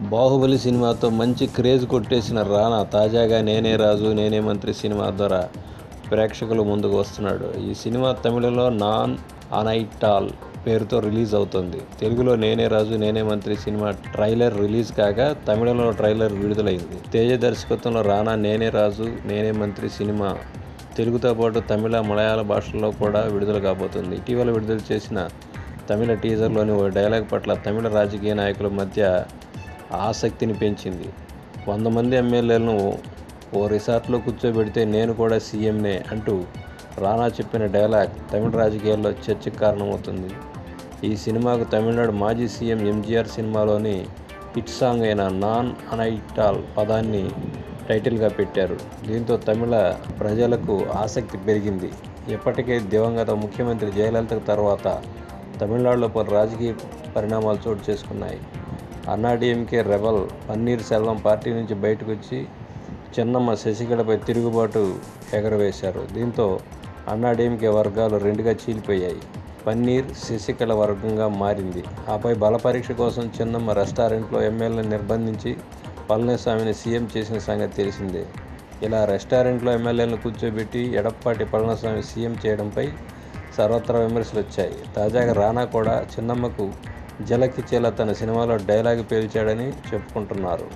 బాహుబలి సినిమాతో మంచి క్రేజ్ కొట్టేసిన రానా తాజాగా నేనే రాజు నేనే మంత్రి సినిమా ద్వారా ప్రేక్షకుల ముందుకు వస్తున్నాడు. ఈ సినిమా తమిళంలో నాన్ అనైటాల్ పేరుతో రిలీజ్ అవుతుంది. తెలుగులో నేనే రాజు నేనే మంత్రి సినిమా ట్రైలర్ రిలీజ్ కాగా తమిళంలో ట్రైలర్ విడుదలైంది. తేజ దర్శకత్వంలో రానా నేనే రాజు నేనే మంత్రి సినిమా తెలుగుతో పాటు తమిళ మలయాళ భాషల్లో కూడా విడుదల కాబోతుంది. ఇటీవల విడుదల చేసిన తమిళ టీజర్లోని ఓ డైలాగ్ పట్ల తమిళ రాజకీయ నాయకుల మధ్య ఆసక్తిని పెంచింది. వంద మంది ఎమ్మెల్యేలను ఓ రిసార్ట్లో కూర్చోబెడితే నేను కూడా సీఎంనే అంటూ రానా చెప్పిన డైలాగ్ తమిళ రాజకీయాల్లో చర్చకు కారణమవుతుంది. ఈ సినిమాకు తమిళనాడు మాజీ సీఎం ఎంజీఆర్ సినిమాలోని హిట్ సాంగ్ అయిన నాన్ అనైటాల్ పదాన్ని టైటిల్గా పెట్టారు. దీంతో తమిళ ప్రజలకు ఆసక్తి పెరిగింది. ఇప్పటికే దివంగత ముఖ్యమంత్రి జయలలిత తర్వాత తమిళనాడులో పలు రాజకీయ పరిణామాలు చోటు చేసుకున్నాయి. అన్నాడీఎంకే రెబల్ పన్నీర్ సెల్వం పార్టీ నుంచి బయటకు వచ్చి చిన్నమ్మ శశికళపై తిరుగుబాటు ఎగరవేశారు. దీంతో అన్నాడీఎంకే వర్గాలు రెండుగా చీలిపోయాయి. పన్నీర్ శశికళ వర్గంగా మారింది. ఆపై బలపరీక్ష కోసం చిన్నమ్మ రెస్టారెంట్లో ఎమ్మెల్యేని నిర్బంధించి పళనిస్వామిని సీఎం చేసిన సంగతి తెలిసిందే. ఇలా రెస్టారెంట్లో ఎమ్మెల్యేలను కూర్చోబెట్టి ఎడప్పాటి పళనిస్వామి సీఎం చేయడంపై సర్వత్రా విమర్శలు వచ్చాయి తాజాగా రానా కూడా చిన్నమ్మకు జలకిచ్చేలా తన సినిమాలో డైలాగ్ పేల్చాడని చెప్పుకుంటున్నారు.